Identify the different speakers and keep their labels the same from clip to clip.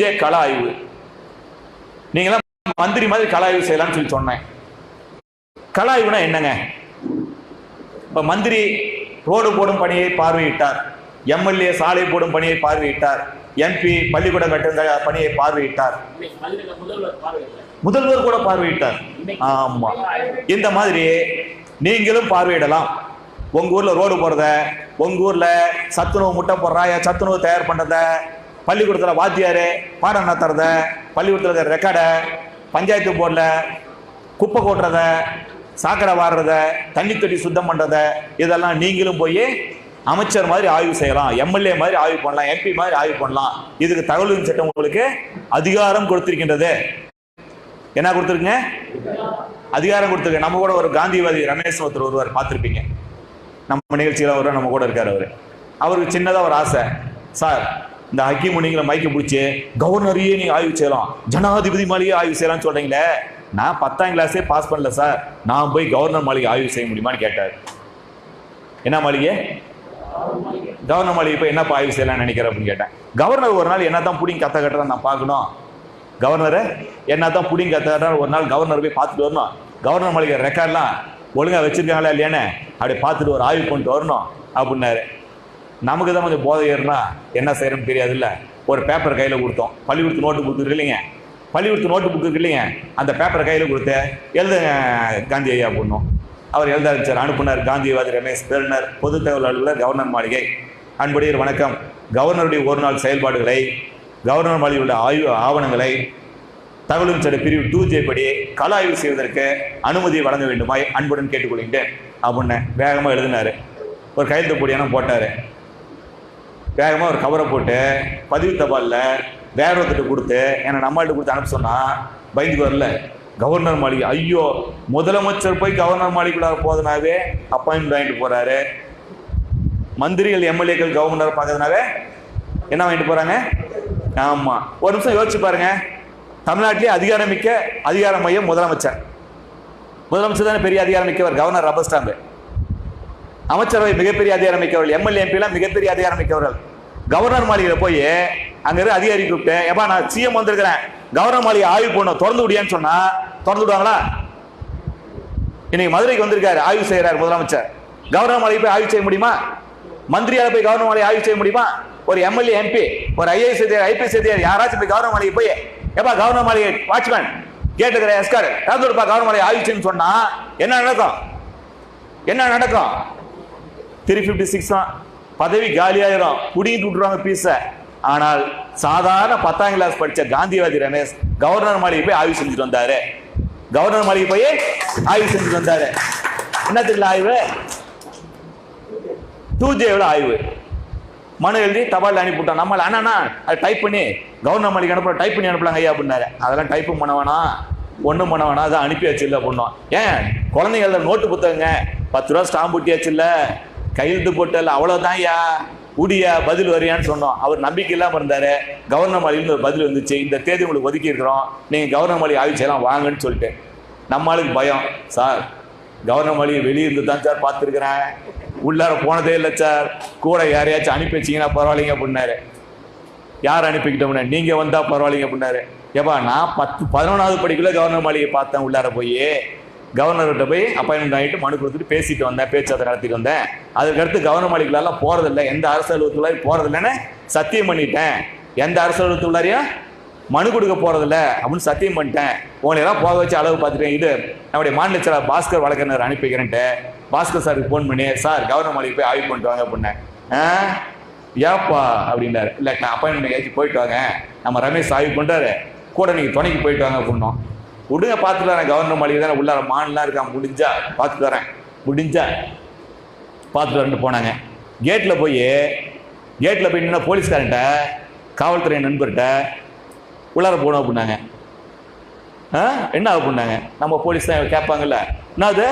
Speaker 1: J கள ஆய்வு நீங்களாம் மந்திரி மாதிரி கள ஆய்வு செய்யலாம்னு சொல்லி சொன்னேன். கள ஆய்வுனா என்னங்க? இப்ப மந்திரி ரோடு போடும் பணியை பார்வையிட்டார். எம்எல்ஏ சாலை போடும் பணியை பார்வையிட்டார். எம்பி பள்ளிக்கூடம் கட்டுங்க பணியை பார்வையிட்டார்.
Speaker 2: முதல்வர்
Speaker 1: முதல்வர் கூட பார்வையிட்டார். ஆமா. இந்த மாதிரி நீங்களும் பார்வையிடலாம். உங்க ஊர்ல ரோடு போறத உங்க ஊர்ல சத்துணவு முட்டை போடுறாய சத்துணவு தயார் பண்றத பள்ளிக்கூடத்தில் வாத்தியார் பாடம் நடத்துறத பள்ளிக்கூடத்தில் ரெக்கார்டை பஞ்சாயத்து போர்டில் குப்பை கொட்டுறத சாக்கடை வாடுறத தண்ணி தொட்டி சுத்தம் பண்ணுறத இதெல்லாம் நீங்களும் போய் அமைச்சர் மாதிரி ஆய்வு செய்யலாம் எம்எல்ஏ மாதிரி ஆய்வு பண்ணலாம் எம்பி மாதிரி ஆய்வு பண்ணலாம். இதுக்கு தகவல் சட்டம் உங்களுக்கு அதிகாரம் கொடுத்திருக்கின்றது. என்ன கொடுத்துருங்க அதிகாரம் கொடுத்துருங்க நம்ம கூட ஒரு காந்திவாதி ரமேஷ் ஒருத்தர் ஒருவர் பார்த்துருப்பீங்க. நம்ம நிகழ்ச்சியில் ஒருவர் நம்ம கூட இருக்கார் அவர். அவருக்கு சின்னதாக ஒரு ஆசை. சார் இந்த ஹக்கி முனிங்களை மைக்க பிடிச்சி கவர்னரையே நீங்கள் ஆய்வு செய்யலாம். ஜனாதிபதி மாளிகை ஆய்வு செய்யலாம்னு சொல்கிறீங்களே நான் பத்தாம் கிளாஸே பாஸ் பண்ணல சார் நான் போய் கவர்னர் மாளிகை ஆய்வு செய்ய முடியுமான்னு கேட்டார். என்ன மாளிகை? கவர்னர் மாளிகை போய் என்னப்பா ஆய்வு செய்யலாம்னு நினைக்கிறேன் அப்படின்னு கேட்டேன். கவர்னர் ஒரு நாள் என்ன தான் புடிங்க கத்த கட்டுறதை நான் பார்க்கணும். கவர்னரை என்ன தான் புடிங்க கத்த கட்டுறாரு ஒரு நாள் கவர்னர் போய் பார்த்துட்டு வரணும். கவர்னர் மாளிகை ரெக்கார்ட்லாம் ஒழுங்காக வச்சிருக்காங்களா இல்லையானே அப்படி பார்த்துட்டு ஒரு ஆய்வு கொண்டு வரணும் அப்படின்னாரு. நமக்கு தான் கொஞ்சம் போதை ஏறுனா என்ன செய்யறோம்னு தெரியாதுல்ல? ஒரு பேப்பர் கையில் கொடுத்தோம். பள்ளிக்கூடத்து நோட்டு புக்கு இல்லைங்க. பள்ளிக்கூடத்து நோட்டு புக்கு இருக்கு இல்லைங்க. அந்த பேப்பரை கையில் கொடுத்து எழுதுங்க காந்தி ஐயா பண்ணும் அவர் எழுத ஆரம்பிச்சார். அனுப்புனர் காந்திவாதி ரமேஷ் பெருனர் பொது தகவல் அலுவலர் கவர்னர் மாளிகை. அன்புடையர் வணக்கம். கவர்னருடைய ஒரு நாள் செயல்பாடுகளை கவர்னர் மாளிகையுள்ள ஆய்வு ஆவணங்களை தகவலும் சட்ட பிரிவு டூ ஜே படி கள ஆய்வு செய்வதற்கு அனுமதி வழங்க வேண்டுமாய் அன்புடன் கேட்டுக்கொள்கின்றேன். அப்படின்னு வேகமாக எழுதினார். ஒரு கையெழுத்து பொடியான போட்டார். வேகமாக ஒரு கவரை போட்டு பதிவு தபாலில் வேற ஒருத்தர் கொடுத்து என்னை நம்மள்கிட்ட கொடுத்து அனுப்ப சொன்னால் பயந்துக்கு வரல. கவர்னர் மாளிகை ஐயோ முதலமைச்சர் போய் கவர்னர் மாளிகைக்குள்ளார போதனாவே அப்பாயின்மெண்ட் வாங்கிட்டு போகிறாரு மந்திரிகள் எம்எல்ஏக்கள் கவர்னர் பார்க்கறதுனாவே என்ன வாங்கிட்டு போகிறாங்க ஆமாம் ஒரு நிமிஷம் யோசிச்சு பாருங்க. தமிழ்நாட்டிலே அதிகாரமிக்க அதிகார மையம் முதலமைச்சர். முதலமைச்சர் தானே பெரிய அதிகாரம் மிக்கவர் கவர்னர் ரப்பர் ஸ்டாம்பு. அமைச்சரவை மிகப்பெரிய அதிகாரம் மிக்கவர்கள் எம்எல்ஏ எம்பிலாம் மிகப்பெரிய அதிகாரம் மிக்கவர்கள். கவர்னர் மாளிகையில் போய் அங்க இருந்து அதிகாரி கூப்பிட்டு ஏப்பா நான் சிஎம் வந்திருக்கிறேன். கவர்னர் மாளிகை ஆய்வு பண்ணணும் திறந்து விடியான்னு சொன்னா திறந்து விடுவாங்களா? இன்னைக்கு மதுரைக்கு வந்திருக்காரு ஆய்வு செய்யறாரு முதலமைச்சர். கவர்னர் மாளிகை போய் ஆய்வு செய்ய முடியுமா? மந்திரியால் போய் கவர்னர் மாளிகை ஆய்வு செய்ய முடியுமா? ஒரு எம்எல்ஏ எம்பி ஒரு ஐஏஎஸ் அதிகாரி ஐபிஎஸ் அதிகாரி யாராச்சும் போய் கவர்னர் மாளிகை போய் ஏப்பா கவர்னர் மாளிகை வாட்ச்மேன் கேட்டுக்கிற எஸ்கார் திறந்து விடுப்பா கவர்னர் மாளிகை ஆய்வு செய்யணும்னு சொன்னா என்ன நடக்கும்? என்ன நடக்கும்? த்ரீ ஃபிஃப்டி சிக்ஸ் தான். பதவி காலியாயிரும். புடிங்கிட்டு விட்டுருவாங்க பீஸை ஆனால் சாதாரண பத்தாம் கிளாஸ் படித்த காந்திவாதி ரமேஷ் கவர்னர் மாளிகை போய் ஆய்வு செஞ்சுட்டு வந்தாரு. கவர்னர் மாளிகை போய் ஆய்வு செஞ்சுட்டு வந்தாரு. என்ன தெரியல ஆய்வு? டூ ஜேவில் ஆய்வு. மனு எழுதி தபால் அனுப்பிவிட்டோம் நம்மள அண்ணா அதை டைப் பண்ணி கவர்னர் மாளிகை அனுப்பலாம் டைப் பண்ணி அனுப்பலாங்க ஐயா அப்படின்னாரு. அதெல்லாம் டைப்பும் பண்ண வேணாம் ஒன்றும் பண்ண வேணாம் அதை அனுப்பியாச்சு இல்லை பண்ணோம் ஏன்? குழந்தைங்க நோட்டு புத்தகங்க பத்து ரூபா ஸ்டாம்பு ஒட்டியாச்சு இல்லை கையெழுத்து போட்டல அவ்வளோதான் யா உடியா பதில் வரியான்னு சொன்னோம். அவர் நம்பிக்கை இல்லாமல் இருந்தார். கவர்னர் மாளிகையில் ஒரு பதில் வந்துச்சு. இந்த தேதி உங்களுக்கு ஒதுக்கி இருக்கிறோம். நீங்கள் கவர்னர் மாளிகை ஆய்வு வாங்கன்னு சொல்லிட்டு. நம்மளுக்கு பயம். சார் கவர்னர் மாளிகை வெளியே இருந்து தான் சார் பார்த்துருக்குறேன். உள்ளார போனதே இல்லை சார். கூட யாரையாச்சும் அனுப்பி வச்சீங்கன்னா பரவாயில்லைங்க அப்படின்னாரு. யார் அனுப்பிக்கிட்டோம்னா நீங்கள் வந்தால் பரவாயில்லைங்க அப்படின்னாரு. ஏப்பா நான் பத்து பதினொன்றாவது படிக்குள்ளே கவர்னர் மாளிகை பார்த்தேன் உள்ளார போய். கவர்னர்கிட்ட போய் அப்பாயின்மெண்ட் ஆகிட்டு மனு கொடுத்துட்டு பேசிட்டு வந்தேன் பேச்சுவார்த்தை நடத்திட்டு வந்தேன். அதுக்கடுத்து கவர்னர் மாளிகைலாம் போறதில்லை. எந்த அரசு அலுவலகத்துள்ளாரையும் போறதில்லைன்னு சத்தியம் பண்ணிட்டேன். எந்த அரசு அலுவலகத்துள்ளாரையும் மனு கொடுக்க போகிறதில்ல அப்படின்னு சத்தியம் பண்ணிட்டேன். உங்களையெல்லாம் போக வச்சு அளவு பார்த்துட்டேன் இது நம்முடைய மாநில செயலர் பாஸ்கர் வழக்கறிஞர் அனுப்பிக்கிறேன்ட்டு. பாஸ்கர் சாருக்கு ஃபோன் பண்ணி சார் கவர்னர் மாளிகை போய் ஆய்வு பண்ணிட்டு வாங்க அப்படின்னேன் ஆ? ஏப்பா? அப்படின்னாரு. இல்லை நான் அப்பாயின்மெண்ட் ஏதாச்சும் போயிட்டு வாங்க. நம்ம ரமேஷ் ஆய்வு பண்ணுறாரு கூட நீங்கள் துணைக்கு போயிட்டு வாங்க அப்படின்னோம் விடுங்க பார்த்துட்டு கவர்னர் மாளிகை தானே உள்ளார மான்லாம் இருக்கான் முடிஞ்சா? பார்த்து தரேன் முடிஞ்சா? பார்த்துட்டு வரேன்ட்டு போனாங்க. கேட்டில் போய் கேட்டில் போய் நின்று போலீஸ்காரன்ட்ட காவல்துறை நண்பர்கிட்ட உள்ளார போகணும் அப்படின்னாங்க. ஆ? என்ன அப்படின்னாங்க. நம்ம போலீஸ் தான் கேட்பாங்கல்ல. என்ன அது?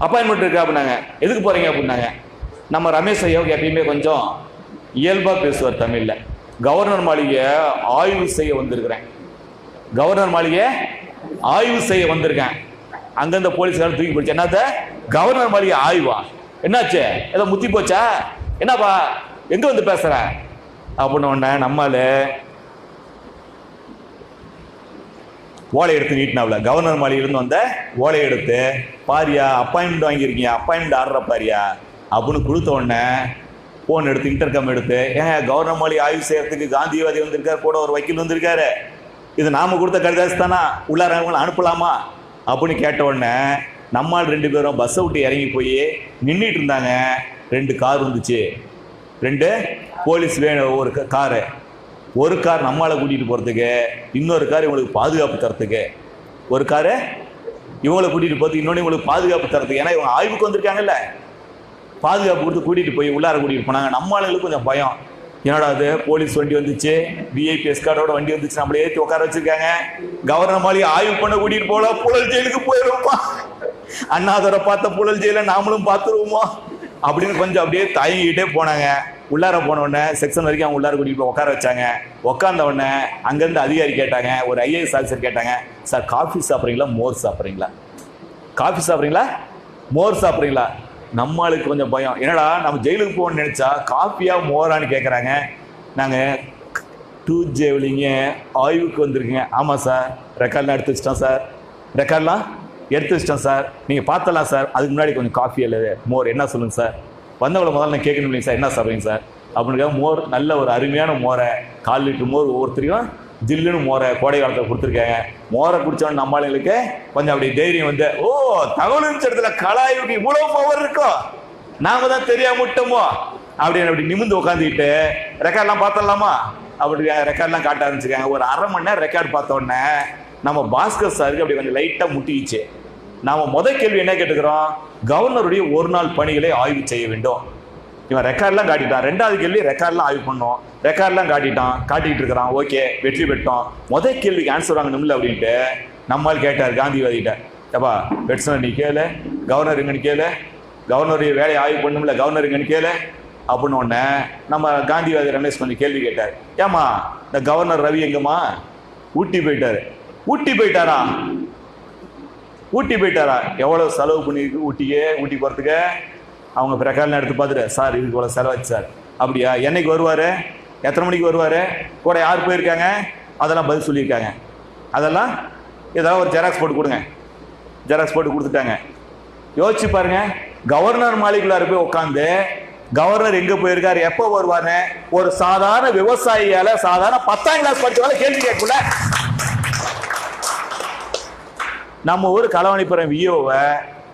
Speaker 1: அப்பாயின்மெண்ட் இருக்கா அப்படின்னாங்க. எதுக்கு போகிறீங்க அப்படின்னாங்க. நம்ம ரமேஷ் ஐயாவுக்கு எப்பயுமே கொஞ்சம் இயல்பாக பேசுவார் தமிழில். கவர்னர் மாளிகையை ஆய்வு செய்ய வந்திருக்கிறேன். கவர்னர் மாளிகையை ஆய்வு செய்ய வந்திருக்கேன். அந்தந்த போலீஸ்காரன் தூக்கி போச்சு என்னத்த? கவர்னர் மாதிரி ஆய்வா? என்னாச்சு? ஏதோ முத்தி போச்சா? என்னப்பா? எங்கே வந்து பேசுற? அப்படின்னு உடனே நம்மளு ஓலை எடுத்து நீட்டினாவில் கவர்னர் மாளிகையிலேருந்து வந்த ஓலை எடுத்து பாரியா அப்பாயின்மெண்ட் வாங்கியிருக்கீங்க அப்பாயின்மெண்ட் ஆடுற பாரியா? அப்படின்னு கொடுத்த உடனே ஃபோன் எடுத்து இன்டர்கம் எடுத்து ஏன் கவர்னர் மாளிகை ஆய்வு செய்யறதுக்கு காந்திவாதி வந்திருக்காரு கூட ஒரு வக்கீல் வந்திருக்காரு. இது நாம கொடுத்த கடிதாசு தானா? உள்ளாரவங்கள அனுப்பலாமா? அப்படின்னு கேட்ட உடனே நம்மால் ரெண்டு பேரும் பஸ்ஸை விட்டு இறங்கி போய் நின்றுட்டு இருந்தாங்க. ரெண்டு கார் வந்துச்சு. ரெண்டு போலீஸ் வேணும் ஒரு க- காரு ஒரு கார் நம்மால கூட்டிகிட்டு போகிறதுக்கு இன்னொரு கார் இவங்களுக்கு பாதுகாப்பு தரத்துக்கு. ஒரு காரு இவங்களை கூட்டிகிட்டு போகிறதுக்கு இன்னொன்று இவங்களுக்கு பாதுகாப்பு தரத்துக்கு. ஏன்னா இவங்க ஆய்வுக்கு வந்திருக்காங்கல்ல. பாதுகாப்பு கொடுத்து கூட்டிகிட்டு போய் உள்ளார கூட்டிகிட்டு போனாங்க. நம்ம ஆளுங்களுக்கு கொஞ்சம் பயம். என்னடா அது? போலீஸ் வண்டி வந்துச்சு. விஐபி எஸ்கார்டோட வண்டி வந்துச்சு. நம்மளே ஏற்றி உட்கார வச்சிருக்காங்க. கவர்னர் மாதிரி ஆய்வு பண்ண கூட்டிகிட்டு போல. புழல் ஜெயிலுக்கு போயிடுவோமா அண்ணாதரை பார்த்த புழல் ஜெயில நாமளும் பார்த்துருவோமா? அப்படின்னு கொஞ்சம் அப்படியே தயங்கிக்கிட்டே போனாங்க. உள்ளார போன உடனே செக்ஷன் வரைக்கும் அவங்க உள்ளார கூட்டிகிட்டு போய் உட்கார வச்சாங்க. உட்கார்ந்த உடனே அங்கேருந்து அதிகாரி கேட்டாங்க. ஒரு ஐஏஎஸ் ஆஃபீஸர் கேட்டாங்க. சார் காஃபி சாப்பிட்றீங்களா? மோர் சாப்பிட்றீங்களா? காஃபி சாப்பிட்றீங்களா? மோர் சாப்பிட்றீங்களா? நம்மளுக்கு கொஞ்சம் பயம். என்னடா நம்ம ஜெயிலுக்கு போகணும்னு நினச்சா காஃபியா மோரான்னு கேட்குறாங்க நாங்கள் டூ ஜெவலிங்க ஆய்வுக்கு வந்திருக்கீங்க. ஆமாம் சார் ரெக்கார்ட்லாம் எடுத்து வச்சிட்டோம் சார். ரெக்கார்ட்லாம் எடுத்து வச்சிட்டோம் சார். நீங்கள் பார்த்தலாம் சார். அதுக்கு முன்னாடி கொஞ்சம் காஃபி அல்லது மோர் என்ன சொல்லுங்கள் சார்? வந்தவங்களை முதல்ல நான் கேட்கணும் இல்லைங்க சார். என்ன சாப்பிட்றீங்க சார்? அப்படின்னுக்காக மோர் நல்ல ஒரு அருமையான மோரை கால் லிட்டர் மோர் ஒவ்வொருத்தரையும் ஜில்லுன்னு மோரை கோடை காலத்தில் கொடுத்துருக்காங்க. மோரை குடிச்சோன்னு நம்மளுக்கு கொஞ்சம் அப்படி தைரியம் வந்து ஓ தகவல் இடத்துல கலாயுக்கு இவ்வளோ பவர் இருக்கும் நாம தான் தெரியாம விட்டோமோ அப்படின்னு அப்படி நிமிந்து உட்காந்துக்கிட்டு ரெக்கார்ட்லாம் பார்த்துடலாமா? அப்படி ரெக்கார்ட்லாம் காட்ட ஆரம்பிச்சிருக்காங்க. ஒரு அரை மணி நேரம் ரெக்கார்ட் பார்த்த உடனே நம்ம பாஸ்கர் சாருக்கு அப்படி கொஞ்சம் லைட்டாக முட்டிக்கிச்சு. நாம் முத கேள்வி என்ன கேட்டுக்கிறோம்? கவர்னருடைய ஒரு நாள் பணிகளை ஆய்வு செய்ய வேண்டும். இவன் ரெக்கார்ட்லாம் காட்டிட்டான். ரெண்டாவது கேள்வி ரெக்கார்ட்லாம் ஆய்வு பண்ணோம். ரெக்கார்ட்லாம் காட்டிட்டான். காட்டிட்டு இருக்கிறான். ஓகே வெற்றி பெற்றோம். முதல் கேள்விக்கு ஆன்சர் வாங்கணும்ல அப்படின்ட்டு நம்மால் கேட்டார் காந்திவாதிகிட்ட. ஏப்பா பெட்சனர் நீ கேளு. கவர்னர் இங்கன்னு கேளு. கவர்னருடைய வேலையை ஆய்வு பண்ணும்ல கவர்னர் இங்கன்னு கேளு. அப்படின்னு ஒன்று நம்ம காந்திவாதி ரமேஷ் கொஞ்சம் கேள்வி கேட்டார். ஏம்மா இந்த கவர்னர் ரவி எங்கம்மா? ஊட்டி போயிட்டாரு. ஊட்டி போயிட்டாரா? ஊட்டி போயிட்டாரா? எவ்வளோ செலவு பண்ணியிருக்கு ஊட்டிக்கு? ஊட்டி போகிறதுக்கு அவங்க பிரகாரம் எடுத்து பார்த்துட்டு சார் இதுக்கு இவ்வளோ செலவாச்சு சார். அப்படியா? என்னைக்கு வருவார்? எத்தனை மணிக்கு வருவார்? கூட யார் போயிருக்காங்க? அதெல்லாம் பதில் சொல்லியிருக்காங்க. அதெல்லாம் ஏதாவது ஒரு ஜெராக்ஸ் போட்டு கொடுங்க. ஜெராக்ஸ் போட்டு கொடுத்துட்டாங்க. யோசிச்சு பாருங்க கவர்னர் மாளிகைக்குள்ளார போய் உட்காந்து கவர்னர் எங்க போயிருக்காரு எப்போ வருவாரு ஒரு சாதாரண விவசாயியால சாதாரண பத்தாம் கிளாஸ் படிச்சவங்க கேள்வி கேட்கல நம்ம ஊர் கலவணிப்புறம் விஓவை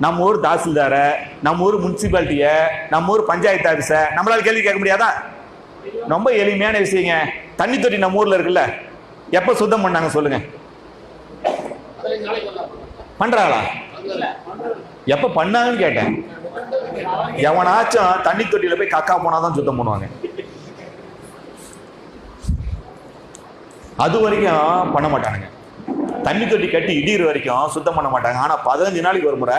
Speaker 1: நம்ம ஊர் தாசில்தாரை நம்ம ஊர் முனிசிபாலிட்டியை நம்ம ஊர் பஞ்சாயத்து ஆஃபீஸை நம்மளால் கேள்வி கேட்க முடியாதா? ரொம்ப எளிமையான விஷயங்க. தண்ணி தொட்டி நம்ம ஊரில் இருக்குல்ல எப்போ சுத்தம் பண்ணாங்க சொல்லுங்க.
Speaker 2: பண்ணுறாங்களா
Speaker 1: எப்போ பண்ணாங்கன்னு கேட்டேன். எவனாச்சும் தண்ணி தொட்டியில் போய் காக்கா போனால் தான் சுத்தம் பண்ணுவாங்க. அது வரைக்கும் பண்ண மாட்டானுங்க. தண்ணி தொட்டி கட்டி இடிகிற வரைக்கும் சுத்தம் பண்ண மாட்டாங்க. ஆனால் பதினஞ்சு நாளைக்கு ஒரு முறை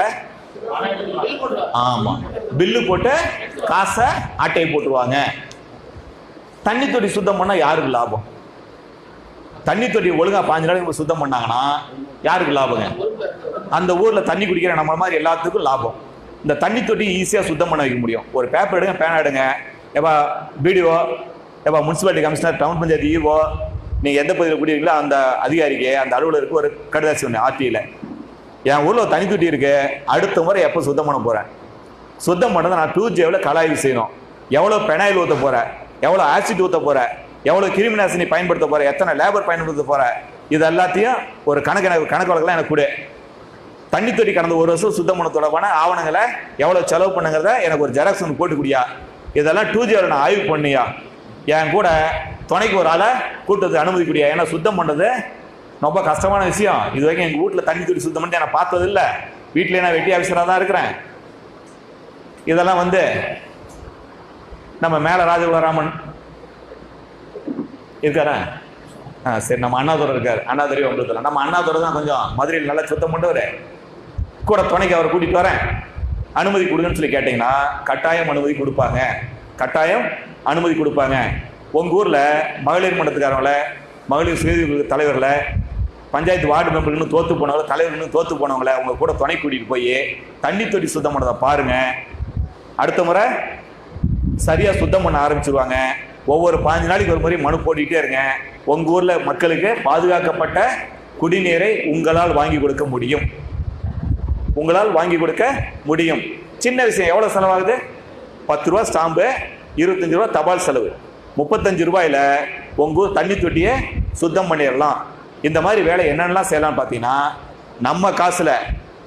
Speaker 1: ஆமா. பில்லு போட்டு காசை அட்டையை போட்டுருவாங்க. தண்ணி தொட்டி சுத்தம் பண்ணால் யாருக்கு லாபம்? தண்ணி தொட்டி ஒழுங்கா பாஞ்சு நாளைக்கு சுத்தம் பண்ணாங்கன்னா யாருக்கு லாபங்க? அந்த ஊரில் தண்ணி குடிக்கிற நம்ம மாதிரி எல்லாத்துக்கும் லாபம். இந்த தண்ணி தொட்டி ஈஸியாக சுத்தம் பண்ண வைக்க முடியும். ஒரு பேப்பர் எடுங்க பேனா எடுங்க. ஏப்பா பிடிஓ ஏப்பா municipality commissioner town panchayat EO நீங்கள் எந்த பகுதியில் குடியிருக்கீங்களோ அந்த அதிகாரிக்கு அந்த அலுவலருக்கு ஒரு கடிதாசி ஒன்று ஆர்டியில் என் ஊரில் தனி தண்ணி தொட்டி இருக்கு. அடுத்த முறை எப்போ சுத்தம் பண்ண போகிறேன் சுத்தம் பண்ணதை நான் டூ ஜேவில் கலாய்வு செய்யணும். எவ்வளோ பெனாயில் ஊற்ற போகிறேன் எவ்வளோ ஆசிட் ஊற்ற போகிறேன் எவ்வளோ கிருமிநாசினி பயன்படுத்த போகிறேன் எத்தனை லேபர் பயன்படுத்த போகிறேன் இது எல்லாத்தையும் ஒரு கணக்கு எனக்கு கணக்கு வழக்கெல்லாம் எனக்கு கொடு. தண்ணி தொட்டி கடந்த ஒரு வருஷம் சுத்தம் பண்ண தொடர்பான ஆவணங்களை எவ்வளோ செலவு பண்ணுங்கிறத எனக்கு ஒரு ஜெராக்ஸ் ஒன்று போட்டுக்கூடியா இதெல்லாம் டூ ஜியில் நான் ஆய்வு பண்ணியா. என் கூட துணைக்கு ஒரு ஆளை கூட்டத்துக்கு அனுமதி ஏன்னா சுத்தம் பண்ணுறது ரொம்ப கஷ்டமான விஷயம். இது வரைக்கும் எங்கள் வீட்டில் தண்ணி துணி சுத்தம் பண்ணி நான் பார்த்தது இல்லை வீட்டிலே நான் வெட்டி ஆஃபீஸராக தான் இருக்கிறேன். இதெல்லாம் வந்து நம்ம மேலே ராஜகுலராமன் இருக்காரா? ஆ சரி நம்ம அண்ணாதுரை இருக்கார். அண்ணாதுரை ஒன்றதுல நம்ம அண்ணாதுரை தான் கொஞ்சம் மதுரையில் நல்லா சுத்தம் பண்ணவர் கூட துணைக்கு அவரை கூட்டிகிட்டு வரேன். அனுமதி கொடுங்கன்னு சொல்லி கேட்டிங்கன்னா கட்டாயம் அனுமதி கொடுப்பாங்க. கட்டாயம் அனுமதி கொடுப்பாங்க. உங்கள் ஊரில் மகளிர் மன்றத்துக்காரங்கள மகளிர் சுய தலைவர்களை பஞ்சாயத்து வார்டு மெம்பர்னு தோத்து போனவங்கள தலைவர்னு தோத்து போனவங்கள அவங்க கூட துணை கூட்டிகிட்டு போய் தண்ணி தொட்டி சுத்தம் பண்ணதை பாருங்கள் அடுத்த முறை சரியாக சுத்தம் பண்ண ஆரம்பிச்சிருவாங்க. ஒவ்வொரு பாஞ்சு நாளைக்கு ஒரு முறை மனு போட்டுக்கிட்டே இருங்க. உங்கள் ஊரில் மக்களுக்கு பாதுகாக்கப்பட்ட குடிநீரை உங்களால் வாங்கி கொடுக்க முடியும். உங்களால் வாங்கி கொடுக்க முடியும். சின்ன விஷயம் எவ்வளோ செலவாகுது? பத்து ரூபா ஸ்டாம்பு இருபத்தஞ்சு ரூபா தபால் செலவு. முப்பத்தஞ்சு ரூபாயில் உங்கள் ஊர் தண்ணி தொட்டியை சுத்தம் பண்ணிடலாம். இந்த மாதிரி வேலை என்னென்னலாம் செய்யலாம்னு பார்த்தீங்கன்னா நம்ம காசில்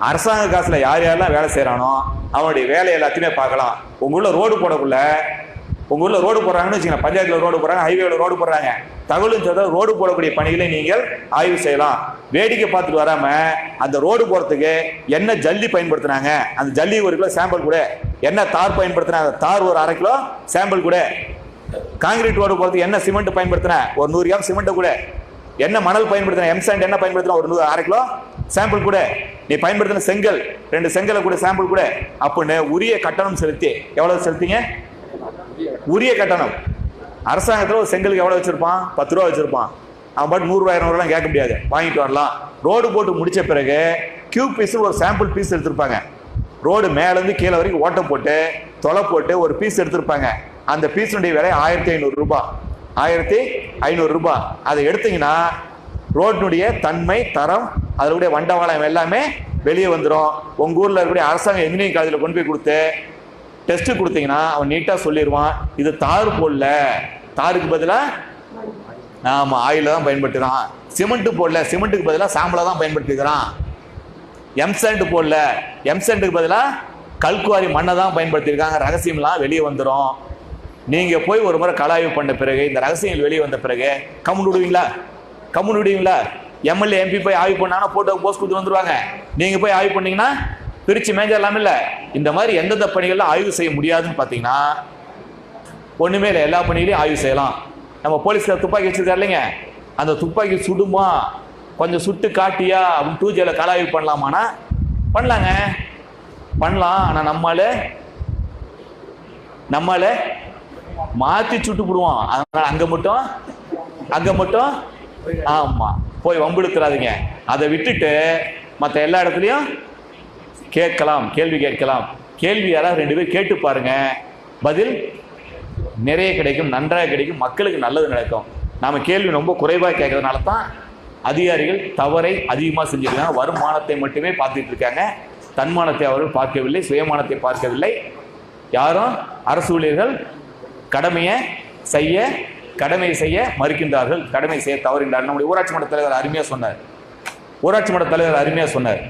Speaker 1: அரசாங்க காசில் யார் யாரெல்லாம் வேலை செய்கிறானோ அவனுடைய வேலை எல்லாத்தையுமே பார்க்கலாம். உங்கள் ஊரில் ரோடு போடக்குள்ள உங்கள் ஊரில் ரோடு போடுறாங்கன்னு வச்சுக்கோங்க பஞ்சாயத்தில் ரோடு போடுறாங்க ஹைவேல ரோடு போடுறாங்க. தகவலும் சொல்ற ரோடு போடக்கூடிய பணிகளை நீங்கள் ஆய்வு செய்யலாம். வேடிக்கை பார்த்துட்டு வராம அந்த ரோடு போகிறதுக்கு என்ன ஜல்லி பயன்படுத்துனாங்க? அந்த ஜல்லி ஒரு கிலோ சாம்பிள் கூட. என்ன தார் பயன்படுத்தினாங்க? தார் ஒரு அரை கிலோ சாம்பிள் கூட. காங்கிரீட் ரோடு போகிறதுக்கு என்ன சிமெண்ட் பயன்படுத்தின? ஒரு நூறு கிராம் சிமெண்ட்டை கூட. என்ன மணல் பயன்படுத்தின எம்சாண்ட் என்ன பயன்படுத்தின? ஒரு நூறு அரை கிலோ? சாம்பிள் கூட. நீ பயன்படுத்தின செங்கல் ரெண்டு செங்கலை கூட சாம்பிள் கூட. அப்படின்னு உரிய கட்டணம் செலுத்தி எவ்வளவு செலுத்திங்க? உரிய கட்டணம். அரசாங்கத்தில் ஒரு செங்கலுக்கு எவ்வளோ வச்சுருப்பான்? பத்து ரூபா வச்சுருப்பான். அவன் பாட்டு நூறுரூவா இரநூறுலாம் கேட்க முடியாது. வாங்கிட்டு வரலாம். ரோடு போட்டு முடித்த பிறகு கியூப் பீஸ் ஒரு சாம்பிள் பீஸ் எடுத்திருப்பாங்க. ரோடு மேலேருந்து கீழே வரைக்கும் ஓட்டம் போட்டு தொலை போட்டு ஒரு பீஸ் எடுத்திருப்பாங்க. அந்த பீஸுடைய விலை ஆயிரத்தி ஐநூறுரூபா ஆயிரத்தி ஐநூறுரூபா அதை எடுத்தீங்கன்னா ரோட்டினுடைய தன்மை தரம் அதனுடைய வண்டவாளம் எல்லாமே வெளியே வந்துடும் உங்கள் ஊரில் இருக்கக்கூடிய அரசாங்க இன்ஜினியரிங் காலேஜில் கொண்டு போய் கொடுத்து டெஸ்ட் கொடுத்தீங்கன்னா அவன் நீட்டாக சொல்லிடுவான் இது தார் போடல. தாருக்கு பதிலாக ஆமாம் ஆயிலில் தான் பயன்படுத்துகிறான் சிமெண்ட்டு போடல சிமெண்ட்டுக்கு பதிலாக சாம்பலை தான் பயன்படுத்திக்கிறான். எம்சென்ட் போடல எம்சென்ட்டுக்கு பதிலாக கல்குவாரி மண்ணை தான் பயன்படுத்தியிருக்காங்க. ரகசியம்லாம் வெளியே வந்துடும் நீங்கள் போய் ஒரு முறை கலாய்வு பண்ண பிறகு இந்த ரகசியங்கள் வெளியே வந்த பிறகு கம்முன்னு விடுவீங்களா? கம்முன்னு விடுவீங்களா? எம்எல்ஏ எம்பி போய் ஆய்வு பண்ணாங்கன்னா போட்டோ போஸ்ட் கொடுத்து வந்துருவாங்க. நீங்கள் போய் ஆய்வு பண்ணீங்கன்னா பிரித்து மேஞ்சலாம் இல்லை. இந்த மாதிரி எந்தெந்த பணிகள்லாம் ஆய்வு செய்ய முடியாதுன்னு பார்த்தீங்கன்னா ஒன்றுமே இல்லை. எல்லா பணிகளையும் ஆய்வு செய்யலாம். நம்ம போலீஸில் துப்பாக்கி வச்சுருக்காரு இல்லைங்க. அந்த துப்பாக்கி சுடுமா கொஞ்சம் சுட்டு காட்டியா அப்படின்னு டூ கலாய்வு பண்ணலாமானா பண்ணலாங்க. பண்ணலாம். ஆனால் நம்மளே நம்மளே மாற்றி சுட்டு போடுவான். அதனால அங்கே மட்டும் அங்கே மட்டும் ஆமாம் போய் வம்பிழுத்துறாதீங்க. அதை விட்டுட்டு மற்ற எல்லா இடத்துலையும் கேட்கலாம் கேள்வி கேட்கலாம். கேள்வி யாராவது ரெண்டு பேர் கேட்டு பாருங்க. பதில் நிறைய கிடைக்கும் நன்றாக கிடைக்கும் மக்களுக்கு நல்லது நடக்கும். நாம கேள்வி ரொம்ப குறைவாக கேட்கறதுனால தான் அதிகாரிகள் தவறை அதிகமாக செஞ்சிருக்காங்க. வருமானத்தை மட்டுமே பார்த்துட்டு இருக்காங்க. தன்மானத்தை அவர்கள் பார்க்கவில்லை சுயமானத்தை பார்க்கவில்லை. யாரும் அரசு ஊழியர்கள் கடமையை செய்ய கடமை செய்ய மறுக்கின்றார்கள். கடமை செய்ய தவறுகின்றார்கள். நம்முடைய ஊராட்சி மன்ற தலைவர் அருமையாக சொன்னார். ஊராட்சி மன்ற தலைவர் அருமையாக சொன்னார்.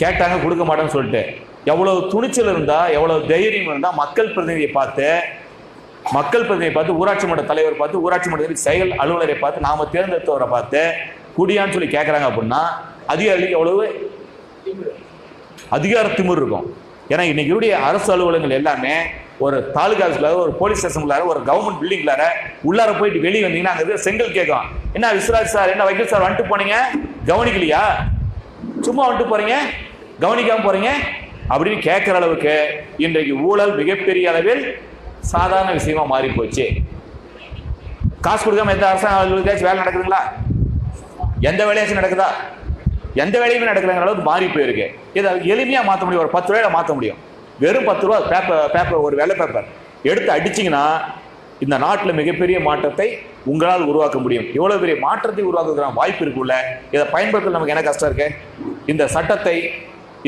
Speaker 1: கேட்டாங்க கொடுக்க மாட்டேன்னு சொல்லிட்டு. எவ்வளவு துணிச்சல் இருந்தால் எவ்வளவு தைரியம் இருந்தால் மக்கள் பிரதிநிதியை பார்த்து மக்கள் பிரதிநிதியை பார்த்து ஊராட்சி மன்ற தலைவர் பார்த்து ஊராட்சி மன்ற செயல் அலுவலரை பார்த்து நாம் தேர்ந்தெடுத்தவரை பார்த்து குடியான்னு சொல்லி கேட்குறாங்க அப்படின்னா அதிகாரிகளுக்கு எவ்வளவு? அதிகார திமிர் இருக்கும். ஏன்னா இன்னைக்கு அரசு அலுவலகங்கள் எல்லாமே ஒரு தாலுகா ஆஃபீஸ்ல ஒரு போலீஸ் ஸ்டேஷன்ல ஒரு கவர்மெண்ட் பில்டிங்ல உள்ளார போயிட்டு வெளியே வந்தீங்கன்னா அங்க செங்கல் கேட்கும். என்ன விஸ்வராஜ் சார் என்ன வக்கீல் சார் வந்துட்டு போனீங்க? கவனிக்கலையா? சும்மா வந்துட்டு போறீங்க? கவனிக்காம போறீங்க? அப்படின்னு கேட்குற அளவுக்கு இன்றைக்கு ஊழல் மிகப்பெரிய அளவில் சாதாரண விஷயமா மாறி போச்சு காசு கொடுக்காம எந்த அரசாங்க அலுவலகத்தாச்சும் வேலை நடக்குதுங்களா? எந்த வேலையாச்சும் நடக்குதா? எந்த வேலையுமே நடக்கலைங்கிற அளவுக்கு மாறி போயிருக்கு. இதை எளிமையாக மாற்ற முடியும். ஒரு பத்து வேலை மாற்ற முடியும். வெறும் பத்து ரூபா பேப்பர் பேப்பர் ஒரு வெள்ளை பேப்பர் எடுத்து அடிச்சிங்கன்னா இந்த நாட்டில் மிகப்பெரிய மாற்றத்தை உங்களால் உருவாக்க முடியும். இவ்வளோ பெரிய மாற்றத்தை உருவாக்குறதுக்கான வாய்ப்பு இருக்குல்ல? இதை பயன்படுத்த நமக்கு என்ன கஷ்டம் இருக்கு? இந்த சட்டத்தை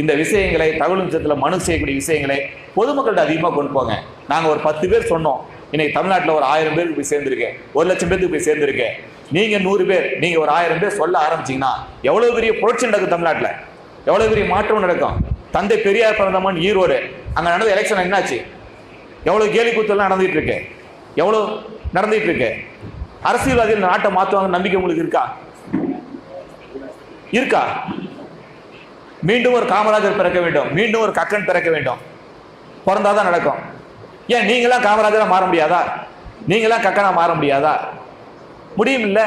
Speaker 1: இந்த விஷயங்களை தகவல் நிச்சயத்தில் மனு செய்யக்கூடிய விஷயங்களை பொதுமக்கள்கிட்ட அதிகமாக கொண்டு போங்க. நாங்கள் ஒரு பத்து பேர் சொன்னோம். இன்னைக்கு தமிழ்நாட்டில் ஒரு ஆயிரம் பேருக்கு போய் சேர்ந்துருக்கேன் ஒரு லட்சம் பேருக்கு போய் சேர்ந்துருக்கேன் நீங்கள் நூறு பேர் நீங்கள் ஒரு ஆயிரம் பேர் சொல்ல ஆரம்பிச்சீங்கன்னா எவ்வளோ பெரிய புரட்சி நடக்கும் தமிழ்நாட்டில்? எவ்வளோ பெரிய மாற்றம் நடக்கும்? தந்தை பெரியார் பிறந்தமான் ஈரோடு. அங்கே நடந்த எலெக்ஷன் என்னாச்சு? எவ்வளவு கேலி கூத்தெல்லாம் நடந்துகிட்டு இருக்கு? எவ்வளோ நடந்துகிட்டு இருக்கு? அரசியல்வாதிகள் நாட்டை மாற்றுவாங்க நம்பிக்கை உங்களுக்கு இருக்கா? இருக்கா? மீண்டும் ஒரு காமராஜர் பிறக்க வேண்டும். மீண்டும் ஒரு கக்கன் பிறக்க வேண்டும். பிறந்தாதான் நடக்கும். ஏன் நீங்களாம் காமராஜராக மாற முடியாதா? நீங்களாம் கக்கனாக மாற முடியாதா? முடியும் இல்லை